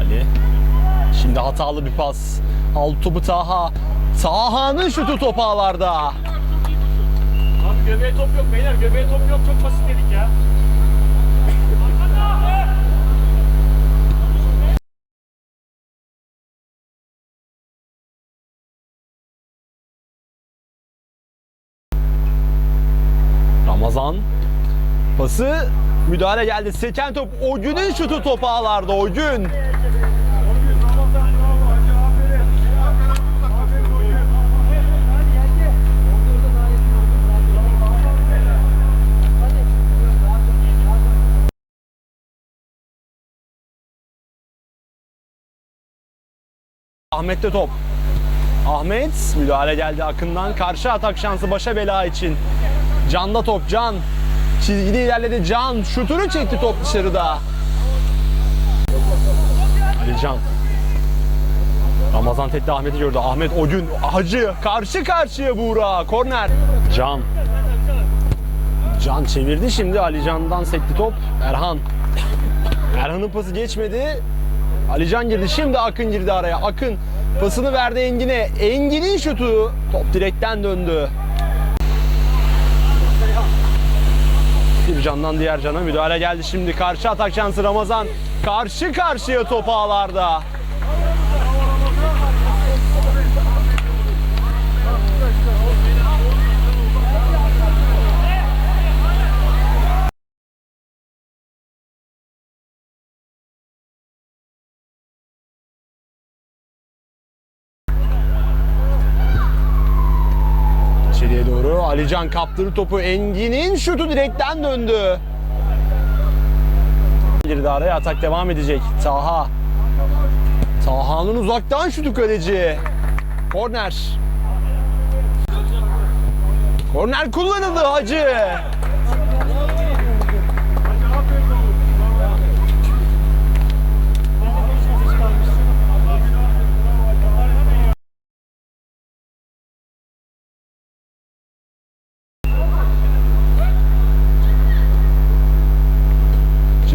Ali. Şimdi hatalı bir pas. Alt topu Taha. Taha'nın şutu top ağlarda. Abi göbeğe top yok beyler göbeğe top yok çok basit dedik ya. Ramazan pası müdahale geldi. Seken top o günün şutu top ağlarda o gün. Ahmet'te top. Ahmet müdahale geldi Akın'dan. Karşı atak şansı başa bela için. Can'da top Can. Çizgide ilerledi Can. Şutunu çekti top dışarıda. Ali Can. Ramazan Tetti Ahmet'i gördü. Ahmet o gün Hacı karşı karşıya Buğra. Korner. Can. Can çevirdi şimdi Ali Can'dan sekti top. Erhan. Erhan'ın pası geçmedi. Alican girdi. Şimdi Akın girdi araya. Akın pasını verdi Engin'e. Engin'in şutu. Top direkten döndü. Bir candan diğer cana müdahale geldi şimdi. Karşı atak şansı Ramazan. Karşı karşıya top ağlarda. İçeriye doğru Alican kaptırdı topu. Engin'in şutu direkten döndü. Girdi araya atak devam edecek. Taha. Taha'nın uzaktan şutu kaleci. Korner. Korner kullanıldı Hacı.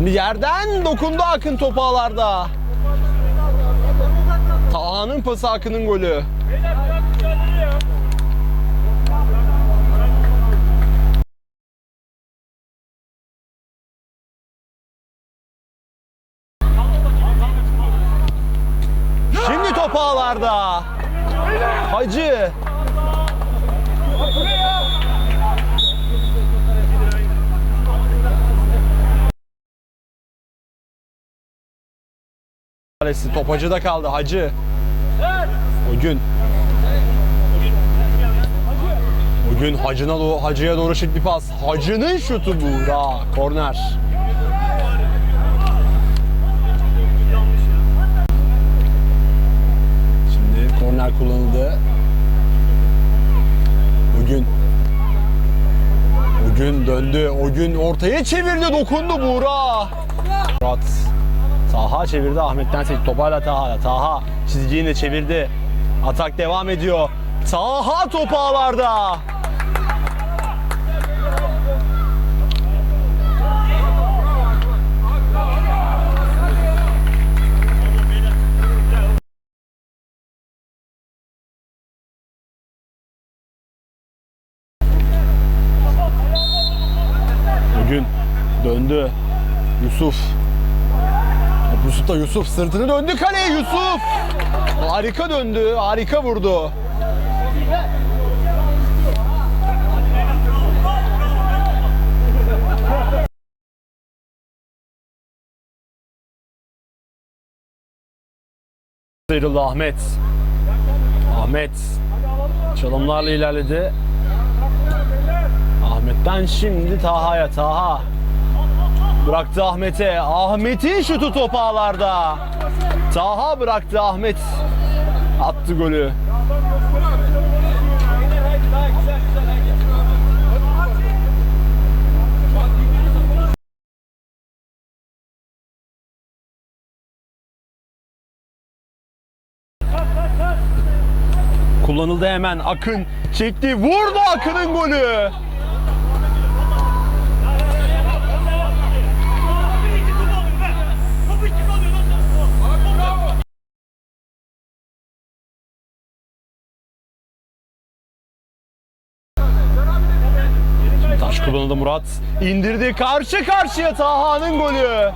Şimdi yerden dokundu Akın topu ağlarda. Taha'nın pası Akın'ın golü. Şimdi top ağlarda. Hacı. Kalesi top Hacı'da kaldı Hacı. O gün. O gün Hacı'na doğru, Hacı'ya doğru şık bir pas. Hacı'nın şutu bu. Ra, korner. Şimdi korner kullanıldı. Bugün Bugün döndü. O gün ortaya çevirdi. Dokundu Buğra. Murat. Taha çevirdi. Ahmet'ten sekti. Top hala Taha'da. Taha çizgiyi de çevirdi. Atak devam ediyor. Taha top ağlarda. Bugün döndü. Yusuf. Yusuf da Yusuf sırtını döndü kaleye Yusuf. Harika döndü, harika vurdu. Sıyrıldı Ahmet. Ahmet çalımlarla ilerledi. Ahmet'ten şimdi Taha'ya. Taha bıraktı Ahmet'e. Ahmet'in şutu top ağlarda. Taha bıraktı Ahmet. Attı golü. kullanıldı hemen. Akın çekti. Vurdu Akın'ın golü. Kullanıldı Murat. İndirdi. Karşı karşıya Taha'nın golü.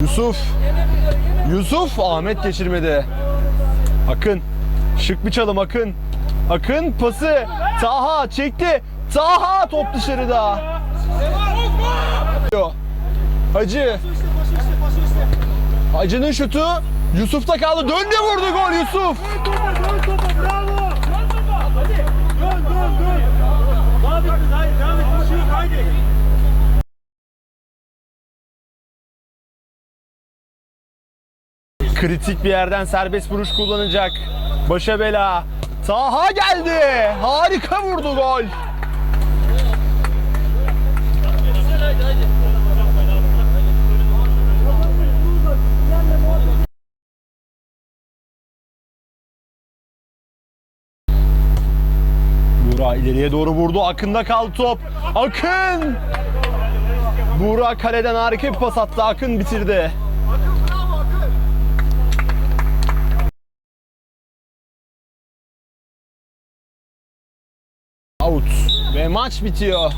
Yusuf. Yusuf Ahmet geçirmedi. Akın. Şık bir çalım Akın. Akın pası. Taha çekti. Taha top dışarıda. Hacı. Hacı'nın şutu Yusuf'ta kaldı. Döndü vurdu gol Yusuf. Hadi. Kritik bir yerden serbest vuruş kullanacak. Başa bela. Taha geldi. Harika vurdu gol. Buğra ileriye doğru vurdu. Akın'da kaldı top. Akın! Buğra kaleden harika bir pas attı. Akın bitirdi. Out. Ve maç bitiyor.